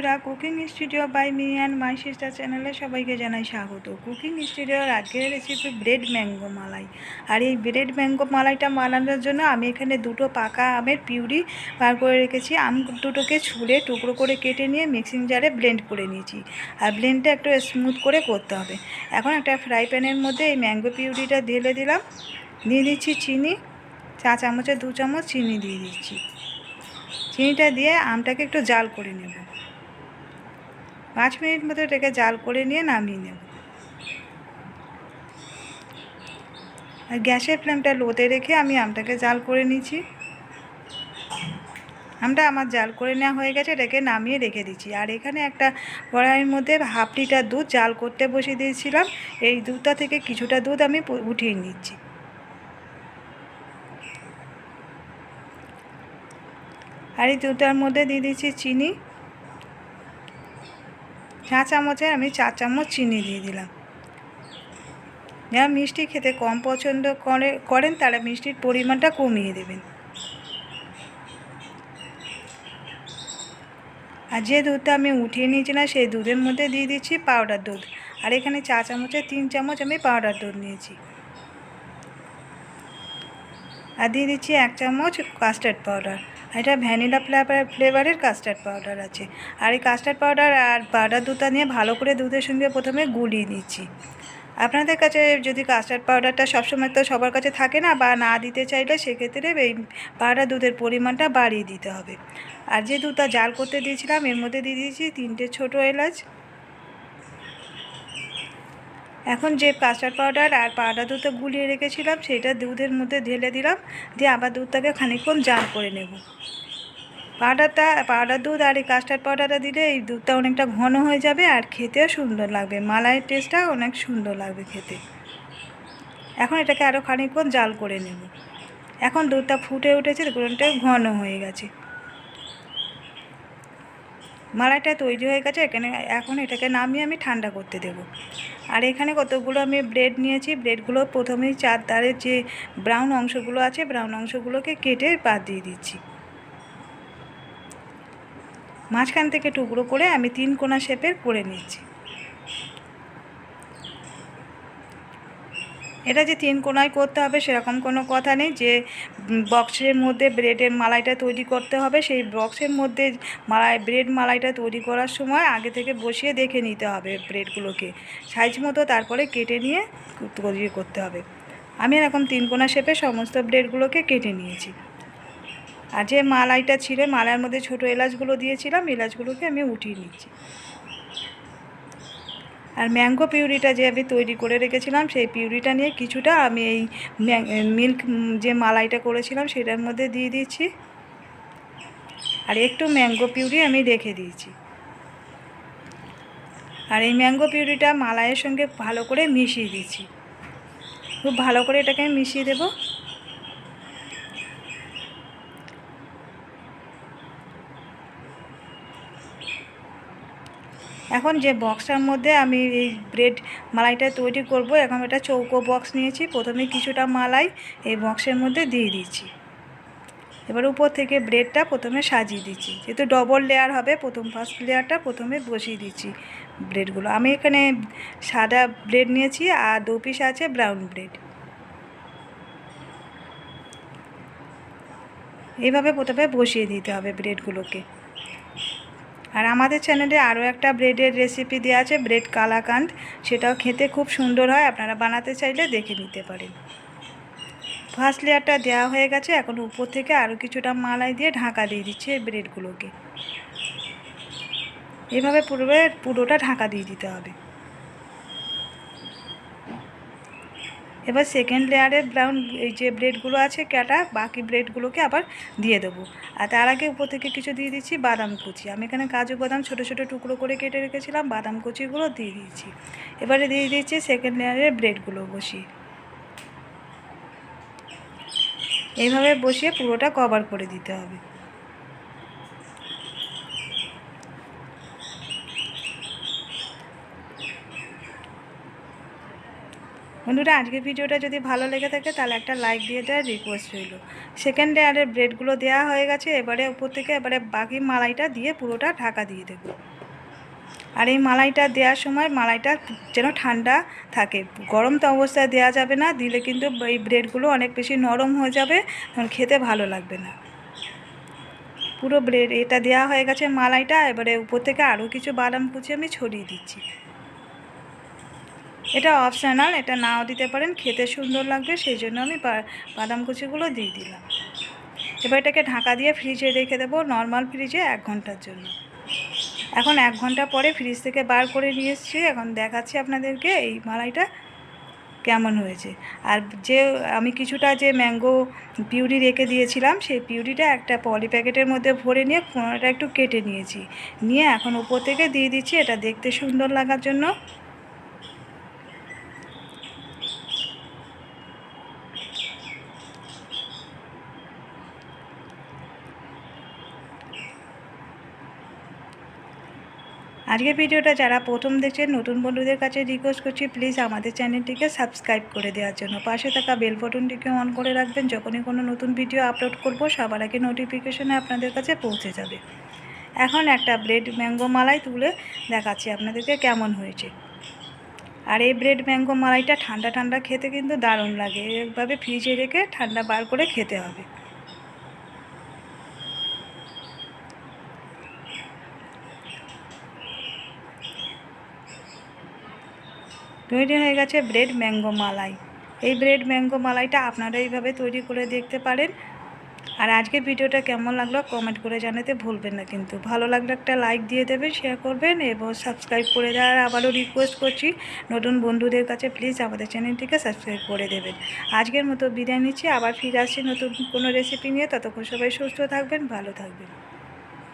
বন্ধুরা, cooking studio by me and my sister চ্যানেলে সবাইকে জানাই স্বাগত। কুকিং স্টুডিওর আজকের রেসিপি ব্রেড ম্যাঙ্গো মালাই। আর এই ব্রেড ম্যাঙ্গো মালাইটা বানানোর জন্য আমি এখানে দুটো পাকা আমের পিউরি বার করে রেখেছি। আম দুটোকে ছুলে টুকরো করে কেটে নিয়ে মিক্সিং জারে ব্লেন্ড করে নিয়েছি। আর ব্লেন্ডটা একটু স্মুথ করে করতে হবে। এখন একটা ফ্রাই প্যানের মধ্যে এই ম্যাঙ্গো পিউরিটা ঢেলে দিলাম। দিয়ে দিচ্ছি চিনি। চা চামচে দু চামচ চিনি দিয়ে দিচ্ছি। চিনিটা দিয়ে আমটাকে একটু জাল করে নেব। পাঁচ মিনিট মতো এটাকে জাল করে নিয়ে নামিয়ে নেব। আর গ্যাসের ফ্লেমটা লোতে রেখে আমি আমটাকে জাল করে নিচ্ছি। আমটা আমার জাল করে নেওয়া হয়ে গেছে, এটাকে নামিয়ে রেখে দিচ্ছি। আর এখানে একটা কড়াইয়ের মধ্যে হাফ লিটার দুধ জাল করতে বসিয়ে দিয়েছিলাম। এই দুধটা থেকে কিছুটা দুধ আমি উঠিয়ে নিচ্ছি। আর এই দুধটার মধ্যে দিয়ে দিচ্ছি চিনি। চা চামচে আমি চার চামচ চিনি দিয়ে দিলাম। যারা মিষ্টি খেতে কম পছন্দ করে, করেন তারা মিষ্টির পরিমাণটা কমিয়ে দেবেন। আর যে দুধটা আমি উঠিয়ে নিয়েছিলাম, সেই দুধের মধ্যে দিয়ে দিচ্ছি পাউডার দুধ। আর এখানে চা চামচে তিন চামচ আমি পাউডার দুধ নিয়েছি। আর দিয়ে দিচ্ছি এক চামচ কাস্টার্ড পাউডার এটা ভ্যানিলা ফ্লেভার, ফ্লেভারের কাস্টার্ড পাউডার আছে। আর এই কাস্টার্ড পাউডার আর পাউডার দুধটা নিয়ে ভালো করে দুধের সঙ্গে প্রথমে গুলিয়ে নিচ্ছি। আপনাদের কাছে যদি কাস্টার্ড পাউডারটা সবসময় তো সবার কাছে থাকে না বা না দিতে চাইলে সেক্ষেত্রে এই পাউডার দুধের পরিমাণটা বাড়িয়ে দিতে হবে। আর যে দুধটা জাল করতে দিয়েছিলাম, এর মধ্যে দিয়ে দিয়েছি তিনটে ছোটো এলাচ এখন যে কাস্টার্ড পাউডার আর পাউডার দুধটা গুলিয়ে রেখেছিলাম, সেটা দুধের মধ্যে ঢেলে দিলাম, দিয়ে আবার দুধটাকে খানিকক্ষণ জাল করে নেব। পাউডারটা পাউডার দুধ আর এই কাস্টার্ড পাউডারটা দিলে এই দুধটা অনেকটা ঘন হয়ে যাবে আর খেতেও সুন্দর লাগবে। মালাইয়ের টেস্টটা অনেক সুন্দর লাগবে খেতে। এখন এটাকে আরও খানিকক্ষণ জাল করে নেব। এখন দুধটা ফুটে উঠেছে দুধটা ঘন হয়ে গেছে। মালাইটা তৈরি হয়ে গেছে, এখানে এখন এটাকে নামিয়ে আমি ঠান্ডা করতে দেব। আর এখানে কতগুলো আমি ব্রেড নিয়েছি, ব্রেডগুলো প্রথমেই চার ধারের যে ব্রাউন অংশগুলো আছে, ব্রাউন অংশগুলোকে কেটে বাদ দিয়ে দিচ্ছি। মাঝখান থেকে টুকরো করে আমি তিন কোনা শেপের করে নিচ্ছি। এটা যে তিন কোনায় করতে হবে সেরকম কোনো কথা নেই যে বক্সের মধ্যে ব্রেডের মালাইটা তৈরি করতে হবে। সেই বক্সের মধ্যে মালাই, ব্রেড মালাইটা তৈরি করার সময় আগে থেকে বসিয়ে দেখে নিতে হবে ব্রেডগুলোকে। সাইজ মতো তারপরে কেটে নিয়ে তৈরি করতে হবে। আমি এরকম তিন কোনা শেপে সমস্ত ব্রেডগুলোকে কেটে নিয়েছি। আর যে মালাইটা ছিল, মালাইয়ের মধ্যে ছোটো এলাচগুলো দিয়েছিলাম, এলাচগুলোকে আমি উঠিয়ে নিচ্ছি। আর ম্যাঙ্গো পিউরিটা যে আমি তৈরি করে রেখেছিলাম, সেই পিউরিটা নিয়ে কিছুটা আমি এই মিল্ক যে মালাইটা করেছিলাম সেটার মধ্যে দিয়ে দিচ্ছি। আর একটু ম্যাঙ্গো পিউরি আমি রেখে দিয়েছি। আর এই ম্যাঙ্গো পিউরিটা মালাইয়ের সঙ্গে ভালো করে মিশিয়ে দিচ্ছি। খুব ভালো করে এটাকে মিশিয়ে দেবো। এখন যে বক্সটার মধ্যে আমি এই ব্রেড মালাইটা তৈরি করব, এখন এটা চৌকো বক্স নিয়েছি। প্রথমে কিছুটা মালাই এই বক্সের মধ্যে দিয়ে দিচ্ছি। এবার উপর থেকে ব্রেডটা প্রথমে সাজিয়ে দিচ্ছি। যেহেতু ডবল লেয়ার হবে, প্রথম ফার্স্ট লেয়ারটা প্রথমে বসিয়ে দিচ্ছি ব্রেডগুলো আমি এখানে সাদা ব্রেড নিয়েছি আর দু পিস আছে ব্রাউন ব্রেড এইভাবে প্রথমে বসিয়ে দিতে হবে ব্রেডগুলোকে আর আমাদের চ্যানেলে আরও একটা ব্রেডের রেসিপি দেওয়া আছে ব্রেড কালাকান্দ। সেটাও খেতে খুব সুন্দর হয়, আপনারা বানাতে চাইলে দেখে নিতে পারেন। ফার্স্ট লেয়ারটা দেওয়া হয়ে গেছে, এখন উপর থেকে আরও কিছুটা মালাই দিয়ে ঢাকা দিয়ে দিচ্ছে ব্রেডগুলোকে এভাবে পুরো পুরোটা ঢাকা দিয়ে দিতে হবে। এবার সেকেন্ড লেয়ারের ব্রাউন এই যে ব্রেডগুলো আছে, কাটা, বাকি ব্রেডগুলোকে আবার দিয়ে দেবো। আর তার আগে উপর থেকে কিছু দিয়ে দিচ্ছি বাদাম কুচি। আমি এখানে কাজু বাদাম ছোটো ছোটো টুকরো করে কেটে রেখেছিলাম, বাদাম কুচিগুলো দিয়ে দিয়েছি। এবারে দিয়ে দিচ্ছি সেকেন্ড লেয়ারের ব্রেডগুলো বসিয়ে। এইভাবে বসিয়ে পুরোটা কভার করে দিতে হবে। বন্ধুরা, আজকের ভিডিওটা যদি ভালো লেগে থাকে, তাহলে একটা লাইক দিয়ে দেওয়ার রিকোয়েস্ট রইল। সেকেন্ড লেয়ারের ব্রেডগুলো দেওয়া হয়ে গেছে, এবারে উপর থেকে এবারে বাকি মালাইটা দিয়ে পুরোটা ঢাকা দিয়ে দেবো। আর এই মালাইটা দেওয়ার সময় মালাইটা যেন ঠান্ডা থাকে। গরম তো অবস্থায় দেওয়া যাবে না, দিলে কিন্তু এই ব্রেডগুলো অনেক বেশি নরম হয়ে যাবে, তখন খেতে ভালো লাগবে না। পুরো ব্রেড এটা দেওয়া হয়ে গেছে মালাইটা, এবারে উপর থেকে আরও কিছু বাদাম কুচি আমি ছড়িয়ে দিচ্ছি। এটা অপশনাল এটা নাও দিতে পারেন, খেতে সুন্দর লাগবে, সেই জন্য আমি বাদাম কুচিগুলো দিয়ে দিলাম। এবার এটাকে ঢাকা দিয়ে ফ্রিজে রেখে দেবো নর্মাল ফ্রিজে এক ঘণ্টার জন্য। এখন এক ঘণ্টা পরে ফ্রিজ থেকে বার করে নিয়ে এসেছি, এখন দেখাচ্ছি আপনাদেরকে এই মালাইটা কেমন হয়েছে। আর যে, আমি কিছুটা যে ম্যাঙ্গো পিউরি রেখে দিয়েছিলাম, সেই পিউরিটা একটা পলি প্যাকেটের মধ্যে ভরে নিয়ে কোনোটা একটু কেটে নিয়েছি। নিয়ে এখন উপর থেকে দিয়ে দিচ্ছি, এটা দেখতে সুন্দর লাগার জন্য। আজকের ভিডিওটা যারা প্রথম দেখছেন, নতুন বন্ধুদের কাছে রিকোয়েস্ট করছি প্লিজ আমাদের চ্যানেলটিকে সাবস্ক্রাইব করে দেওয়ার জন্য। পাশে থাকা বেল বটনটিকে অন করে রাখবেন, যখনই কোনো নতুন ভিডিও আপলোড করব, সবার আগে নোটিফিকেশনে আপনাদের কাছে পৌঁছে যাবে। এখন একটা ব্রেড ম্যাঙ্গো মালাই তুলে দেখাচ্ছি আপনাদেরকে কেমন হয়েছে। আর এই ব্রেড ম্যাঙ্গো মালাইটা ঠান্ডা ঠান্ডা খেতে কিন্তু দারুণ লাগে। এইভাবে ফ্রিজে রেখে ঠান্ডা বার করে খেতে হবে। তৈরি হয়ে গেছে ব্রেড ম্যাঙ্গো মালাই। এই ব্রেড ম্যাঙ্গো মালাইটা আপনারা এইভাবে তৈরি করে দেখতে পারেন। আর আজকের ভিডিওটা কেমন লাগল কমেন্ট করে জানাতে ভুলবেন না কিন্তু। ভালো লাগলে একটা লাইক দিয়ে দেবেন শেয়ার করবেন এবং সাবস্ক্রাইব করে দেওয়ার আবারও রিকোয়েস্ট করছি, নতুন বন্ধুদের কাছে প্লিজ আমাদের চ্যানেলটিকে সাবস্ক্রাইব করে দেবেন। আজকের মতো বিদায় নিচ্ছি, আবার ফিরে আসছি নতুন কোনো রেসিপি নিয়ে। ততক্ষণ সবাই সুস্থ থাকবেন, ভালো থাকবেন।